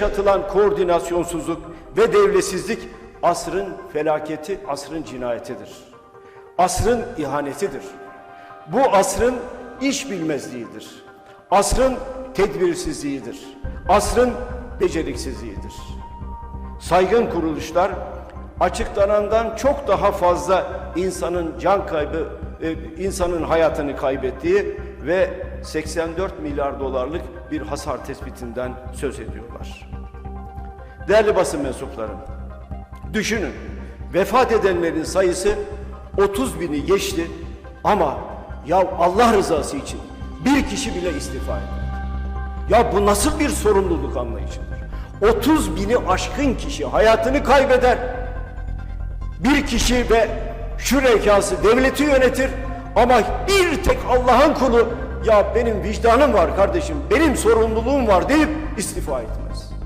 yaşatılan koordinasyonsuzluk ve devletsizlik asrın felaketi, asrın cinayetidir. Asrın ihanetidir. Bu asrın iş bilmezliğidir. Asrın tedbirsizliğidir. Asrın beceriksizliğidir. Saygın kuruluşlar açıklanandan çok daha fazla insanın can kaybı, e, insanın hayatını kaybettiği ve 84 milyar dolarlık bir hasar tespitinden söz ediyorlar. Değerli basın mensupları, düşünün vefat edenlerin sayısı 30 bini geçti ama ya Allah rızası için bir kişi bile istifa etmedi. Ya bu nasıl bir sorumluluk anlayışıdır? 30 bini aşkın kişi hayatını kaybeder. Bir kişi ve şürekası devleti yönetir ama bir tek Allah'ın kulu ya benim vicdanım var kardeşim, benim sorumluluğum var deyip istifa etmez.